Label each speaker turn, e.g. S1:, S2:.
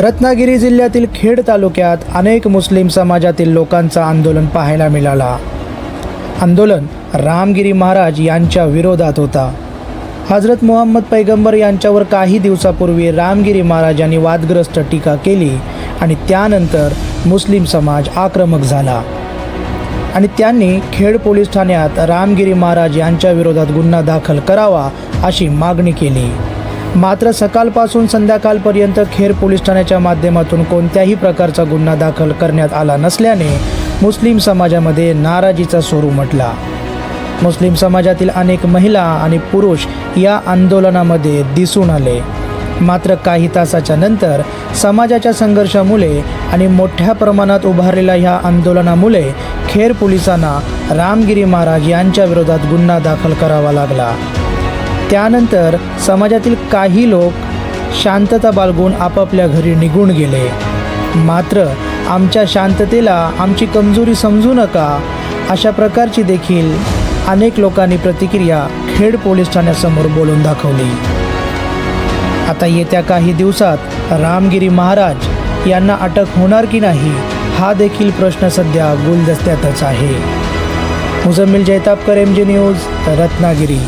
S1: रत्नागिरी जिल्ह्यातील खेड तालुक्यात अनेक मुस्लिम समाजातील लोकांचा आंदोलन पाहायला मिळाला. आंदोलन रामगिरी महाराज यांच्या विरोधात होता. हजरत मोहम्मद पैगंबर यांच्यावर काही दिवसापूर्वी रामगिरी महाराज यांनी वादग्रस्त टीका केली आणि त्यानंतर मुस्लिम समाज आक्रमक झाला. आणि त्यांनी खेड पोलीस ठाण्यात रामगिरी महाराज यांच्या विरोधात गुन्हा दाखल करावा अशी मागणी केली. मात्र सकाळपासून संध्याकाळपर्यंत खेर पोलीस ठाण्याच्या माध्यमातून कोणत्याही प्रकारचा गुन्हा दाखल करण्यात आला नसल्याने मुस्लिम समाजामध्ये नाराजीचा सूर उमटला मुस्लिम समाजातील अनेक महिला आणि पुरुष या आंदोलनामध्ये दिसून आले. मात्र काही तासाच्या नंतर समाजाच्या संघर्षामुळे आणि मोठ्या प्रमाणात उभारलेल्या ह्या आंदोलनामुळे खेर पोलिसांना रामगिरी महाराज यांच्या विरोधात गुन्हा दाखल करावा लागला. त्यानंतर समाजातील काही लोक शांतता बाळगून आपापल्या घरी निघून गेले. मात्र आमच्या शांततेला आमची कमजोरी समजू नका अशा प्रकारची देखील अनेक लोकांनी प्रतिक्रिया खेड पोलीस ठाण्यासमोर बोलून दाखवली. आता येत्या काही दिवसात रामगिरी महाराज यांना अटक होणार की नाही हा देखील प्रश्न सध्या गुलदस्त्यातच आहे. Muzammil Jaitapkar M G news Ratnagiri.